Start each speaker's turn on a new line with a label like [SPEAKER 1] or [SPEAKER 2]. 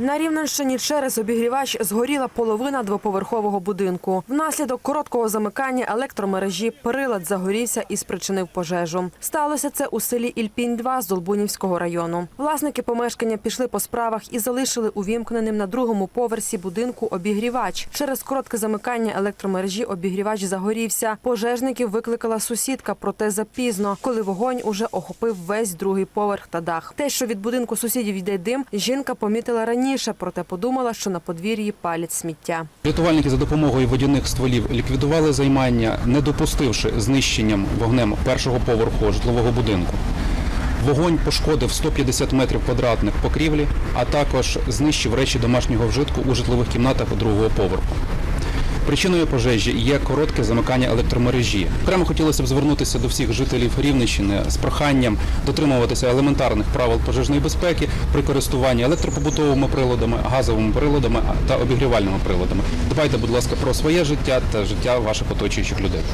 [SPEAKER 1] На Рівненщині через обігрівач згоріла половина двоповерхового будинку. Внаслідок короткого замикання електромережі прилад загорівся і спричинив пожежу. Сталося це у селі Ільпінь 2 з Долбунівського району. Власники помешкання пішли по справах і залишили увімкненим на другому поверсі будинку обігрівач. Через коротке замикання електромережі обігрівач загорівся. Пожежників викликала сусідка, проте запізно, коли вогонь уже охопив весь другий поверх та дах. Те, що від будинку сусідів йде дим, жінка помітила раніше, проте подумала, що на подвір'ї палять сміття.
[SPEAKER 2] Рятувальники за допомогою водяних стволів ліквідували займання, не допустивши знищенням вогнем першого поверху житлового будинку. Вогонь пошкодив 150 метрів квадратних покрівлі, а також знищив речі домашнього вжитку у житлових кімнатах другого поверху. Причиною пожежі є коротке замикання електромережі. Окремо хотілося б звернутися до всіх жителів Рівненщини з проханням дотримуватися елементарних правил пожежної безпеки при користуванні електропобутовими приладами, газовими приладами та обігрівальними приладами. Дбайте, будь ласка, про своє життя та життя ваших оточуючих людей.